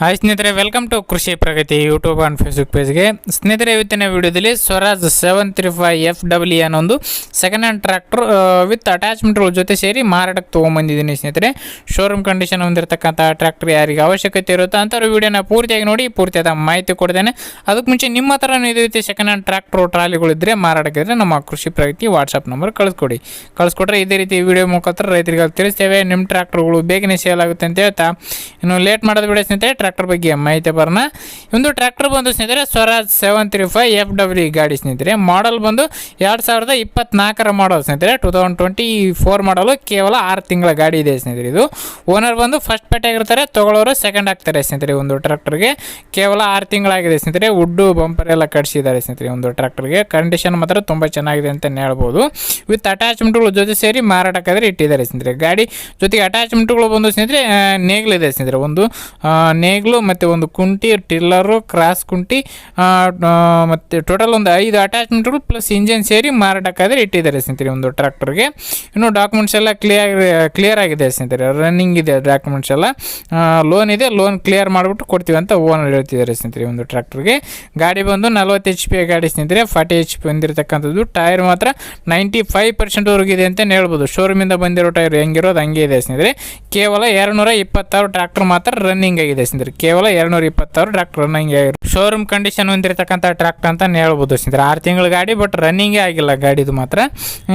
Hi ಸ್ನೇಹಿತರೆ welcome to Krishi Pragati YouTube and Facebook ಪೇಜ್ಗೆ ಸ್ನೇಹಿತರೆ, ಇವತ್ತಿನ ವಿಡಿಯೋದಲ್ಲಿ Swaraj seven three five F W ಅನ್ನೋ ಒಂದು ಸೆಕೆಂಡ್ ಹ್ಯಾಂಡ್ ಟ್ರ್ಯಾಕ್ಟರ್ ವಿತ್ ಅಟ್ಯಾಚ್ಮೆಂಟ್ಗಳ ಜೊತೆ ಸೇರಿ ಮಾರಾಟಕ್ಕೆ ತೊಗೊಂಬಂದಿದ್ದೀನಿ ಸ್ನೇಹಿತರೆ. ಶೋರೂಮ್ ಕಂಡೀಷನ್ ಹೊಂದಿರತಕ್ಕಂಥ ಟ್ರ್ಯಾಕ್ಟ್ರ್ ಯಾರಿಗೆ ಅವಶ್ಯಕತೆ ಇರುತ್ತೋ ಅಂಥವ್ರು ವಿಡಿಯೋನ ಪೂರ್ತಿಯಾಗಿ ನೋಡಿ, ಪೂರ್ತಿಯಾದ ಮಾಹಿತಿ ಕೊಡ್ತೇನೆ. ಅದಕ್ಕೆ ಮುಂಚೆ ನಿಮ್ಮ ಹತ್ರ ಇದೇ ರೀತಿ ಸೆಕೆಂಡ್ ಹ್ಯಾಂಡ್ ಟ್ರ್ಯಾಕ್ಟರ್ ಟ್ರಾಲಿಗಳಿದ್ದರೆ ಮಾರಾಟಕ್ಕಿದ್ರೆ ನಮ್ಮ ಕೃಷಿ ಪ್ರಗತಿ ವಾಟ್ಸಪ್ ನಂಬರ್ ಕಳಿಸ್ಕೊಡಿ. ಕಳಿಸ್ಕೊಟ್ರೆ ಇದೇ ರೀತಿ ವಿಡಿಯೋ ಮುಖಾಂತರ ರೈತರಿಗೆ ತಿಳಿಸ್ತೇವೆ. ನಿಮ್ಮ ಟ್ರ್ಯಾಕ್ಟರ್ಗಳು ಬೇಗನೆ ಸೇಲ್ ಆಗುತ್ತೆ ಅಂತ ಹೇಳ್ತಾ. ಇನ್ನು ಲೇಟ್ ಮಾಡೋದು ಬಿಡಿ ಸ್ನೇಹಿತರೆ ಟ್ರ್ಯಾಕ್ಟರ್ ಬಗ್ಗೆ ಮಾಹಿತಿ ಬರೋಣ. ಒಂದು ಟ್ರ್ಯಾಕ್ಟರ್ ಬಂದು ಸ್ನೇಹಿತರೆ, Swaraj seven three five F W ಗಾಡಿ ಸ್ನೇಹಿತರೆ. ಮಾಡಲ್ ಬಂದು ಎರಡು ಸಾವಿರದ ಇಪ್ಪತ್ನಾಲ್ಕರ ಮಾಡಲ್ ಸ್ನೇಹಿತರೆ. ಟೂ ತೌಸಂಡ್ ಟ್ವೆಂಟಿ ಫೋರ್ ಮಾಡಲು ಕೇವಲ ಆರು ತಿಂಗಳ ಗಾಡಿ ಇದೆ ಸ್ನೇಹಿತರೆ ಇದು. ಓನರ್ ಬಂದು ಫಸ್ಟ್ ಪೇಟೆಗಿರ್ತಾರೆ ತಗೊಳ್ಳೋರು ಸೆಕೆಂಡ್ ಆಗ್ತಾರೆ ಸ್ನೇಹಿತರೆ ಒಂದು ಟ್ರ್ಯಾಕ್ಟರ್ಗೆ. ಕೇವಲ ಆರು ತಿಂಗಳಾಗಿದೆ ಸ್ನೇಹಿತರೆ ಉಡ್ಡು ಬಂಪರ್ ಎಲ್ಲ ಕಟ್ಸಿದ್ದಾರೆ ಸ್ನೇಹಿತರೆ ಒಂದು ಟ್ರ್ಯಾಕ್ಟರ್ಗೆ. ಕಂಡೀಷನ್ ಮಾತ್ರ ತುಂಬ ಚೆನ್ನಾಗಿದೆ ಅಂತ ಹೇಳ್ಬೋದು. ವಿತ್ ಅಟ್ಯಾಚ್ಮೆಂಟ್ಗಳು ಜೊತೆ ಸೇರಿ ಮಾರಾಟಕ್ಕಾದ್ರೆ ಇಟ್ಟಿದ್ದಾರೆ ಸ್ನೇಹಿತರೆ. ಗಾಡಿ ಜೊತೆಗೆ ಅಟ್ಯಾಚ್ಮೆಂಟ್ಗಳು ಬಂದು ಸ್ನೇಹಿತರೆ ನೇಗ್ಲಿದೆ ಸ್ನೇಹಿತರೆ. ಒಂದು ನೇಗ್ಲು ಮತ್ತು ಒಂದು ಕುಂಟಿ, ಟಿಲ್ಲರು, ಕ್ರಾಸ್ ಕುಂಟಿ ಮತ್ತು ಟೋಟಲ್ ಒಂದು ಐದು ಅಟ್ಯಾಚ್ಮೆಂಟ್ಗಳು ಪ್ಲಸ್ ಇಂಜಿನ್ ಸೇರಿ ಮಾರಾಟಕ್ಕಾದರೆ ಇಟ್ಟಿದ್ದಾರೆ ಸ್ನೇಹಿತರೆ ಒಂದು ಟ್ರ್ಯಾಕ್ಟರ್ಗೆ ಇನ್ನು ಡಾಕ್ಯುಮೆಂಟ್ಸ್ ಎಲ್ಲ ಕ್ಲಿಯರ್ ಕ್ಲಿಯರ್ ಆಗಿದೆ ಸ್ನೇಹಿತರೆ. ರನ್ನಿಂಗ್ ಇದೆ ಡಾಕ್ಯುಮೆಂಟ್ಸ್ ಎಲ್ಲ. ಲೋನ್ ಇದೆ ಲೋನ್ ಕ್ಲಿಯರ್ ಮಾಡಿಬಿಟ್ಟು ಕೊಡ್ತೀವಿ ಅಂತ ಓನರ್ ಹೇಳ್ತಿದ್ದಾರೆ ಸ್ನೇಹಿತರೆ ಒಂದು ಟ್ರ್ಯಾಕ್ಟರ್ಗೆ ಗಾಡಿ ಬಂದು ನಲ್ವತ್ತು ಎಚ್ ಪಿ ಗಾಡಿ ಸ್ನೇಹಿತರೆ ಫಾರ್ಟಿ ಎಚ್ ಪಿ ಹೊಂದಿರತಕ್ಕಂಥದ್ದು ಟೈರ್ ಮಾತ್ರ ನೈಂಟಿ ಫೈವ್ ಪರ್ಸೆಂಟ್ವರೆಗೂ ಇದೆ ಅಂತ ಹೇಳ್ಬೋದು. ಶೋರೂಮಿಂದ ಬಂದಿರೋ ಟೈರ್ ಹೆಂಗಿರೋದು ಹಂಗೆ ಇದೆ ಸ್ನೇಹಿತರೆ. ಕೇವಲ ಎರಡು ನೂರ ಇಪ್ಪತ್ತಾರು ಟ್ರ್ಯಾಕ್ಟರ್ ಮಾತ್ರ ರನ್ನಿಂಗ್ ಆಗಿದೆ ಸ್ನೇಹಿತರೆ. ಕೇವಲ ಎರಡ್ನೂರ ಇಪ್ಪತ್ತಾರು ಟ್ರ್ಯಾಕ್ಟರ್ ರನ್ನಿಂಗ್ ಆಗಿರೋ ಶೋರೂಮ್ ಕಂಡೀಷನ್ ಹೊಂದಿರತಕ್ಕಂಥ ಟ್ರ್ಯಾಕ್ಟರ್ ಅಂತ ಹೇಳ್ಬೋದು ಸ್ನೇಹಿತರೆ ಆರು ತಿಂಗಳ ಗಾಡಿ ಬಟ್ ರನ್ನಿಂಗೇ ಆಗಿಲ್ಲ ಗಾಡಿದು ಮಾತ್ರ.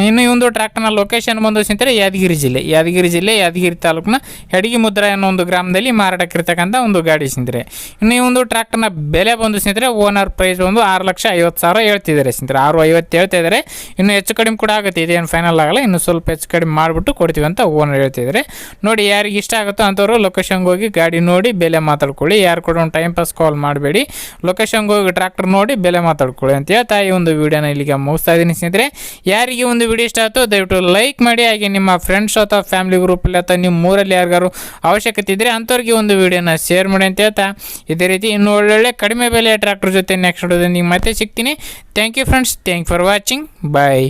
ಇನ್ನು ಈ ಒಂದು ಟ್ರ್ಯಾಕ್ಟರ್ನ ಲೊಕೇಶನ್ ಬಂದು ಸ್ನೇಹಿತರೆ ಯಾದಗಿರಿ ಜಿಲ್ಲೆ. ಯಾದಗಿರಿ ಜಿಲ್ಲೆ, ಯಾದಗಿರಿ ತಾಲೂಕಿನ ಹೆಡಗಿ ಮುದ್ರ ಅನ್ನೋ ಒಂದು ಗ್ರಾಮದಲ್ಲಿ ಮಾರಾಟಕ್ಕಿರ್ತಕ್ಕಂಥ ಒಂದು ಗಾಡಿ ಸ್ನೇಹಿತರೆ ಇನ್ನು ಈ ಒಂದು ಟ್ರ್ಯಾಕ್ಟರ್ನ ಬೆಲೆ ಬಂದು ಸ್ನೇಹಿತರೆ ಓನರ್ ಪ್ರೈಸ್ ಒಂದು ಆರು ಲಕ್ಷ ಐವತ್ತು ಸಾವಿರ ಹೇಳ್ತಿದ್ದಾರೆ ಸ್ನೇಹಿತರೆ ಆರು ಐವತ್ತು ಹೇಳ್ತಾ ಇದ್ದಾರೆ. ಇನ್ನು ಹೆಚ್ಚು ಕಡಿಮೆ ಕೂಡ ಆಗುತ್ತೆ. ಇದೇನು ಫೈನಲ್ ಆಗಲ್ಲ. ಇನ್ನು ಸ್ವಲ್ಪ ಹೆಚ್ಚು ಕಡಿಮೆ ಮಾಡಿಬಿಟ್ಟು ಕೊಡ್ತೀವಿ ಅಂತ ಓನರ್ ಹೇಳ್ತಿದ್ದಾರೆ ನೋಡಿ ಯಾರಿಗೆ ಇಷ್ಟ ಆಗುತ್ತೋ ಅಂಥವ್ರು ಲೊಕೇಶನ್ಗೆ ಹೋಗಿ ಗಾಡಿ ನೋಡಿ ಬೆಲೆ ಮಾತಾಡ್ಕೊಳ್ಳಿ. ಯಾರು ಕೂಡ ಒಂದು ಟೈಮ್ ಪಾಸ್ ಕಾಲ್ ಮಾಡಬೇಡಿ. ಲೊಕೇಶನ್ಗೆ ಹೋಗಿ ಟ್ರ್ಯಾಕ್ಟರ್ ನೋಡಿ ಬೆಲೆ ಮಾತಾಡ್ಕೊಳ್ಳಿ ಅಂತ ಹೇಳ್ತಾ ಈ ಒಂದು ವಿಡಿಯೋನ ಇಲ್ಲಿಗೆ ಮುಗಿಸ್ತಾ ಇದ್ದೀನಿ ಸ್ನೇಹಿತರೆ. ಯಾರಿಗೆ ಒಂದು ವಿಡಿಯೋ ಇಷ್ಟ ಆಯಿತು ದಯವಿಟ್ಟು ಲೈಕ್ ಮಾಡಿ. ಹಾಗೆ ನಿಮ್ಮ ಫ್ರೆಂಡ್ಸ್ ಅಥವಾ ಫ್ಯಾಮಿಲಿ ಗ್ರೂಪಲ್ಲಿ ಅಥವಾ ನಿಮ್ಮ ಊರಲ್ಲಿ ಯಾರಿಗಾರು ಅವಶ್ಯಕತೆ ಇದ್ದರೆ ಅಂಥವ್ರಿಗೆ ಒಂದು ವಿಡಿಯೋನ ಶೇರ್ ಮಾಡಿ ಅಂತ ಹೇಳ್ತಾ. ಇದೇ ರೀತಿ ಇನ್ನು ಒಳ್ಳೊಳ್ಳೆ ಕಡಿಮೆ ಬೆಲೆಯ ಟ್ರ್ಯಾಕ್ಟರ್ ಜೊತೆ ನೆಕ್ಸ್ಟ್ ವಿಡಿಯೋದಲ್ಲಿ ಮತ್ತೆ ಸಿಗ್ತೀನಿ. Thank you friends thank for watching bye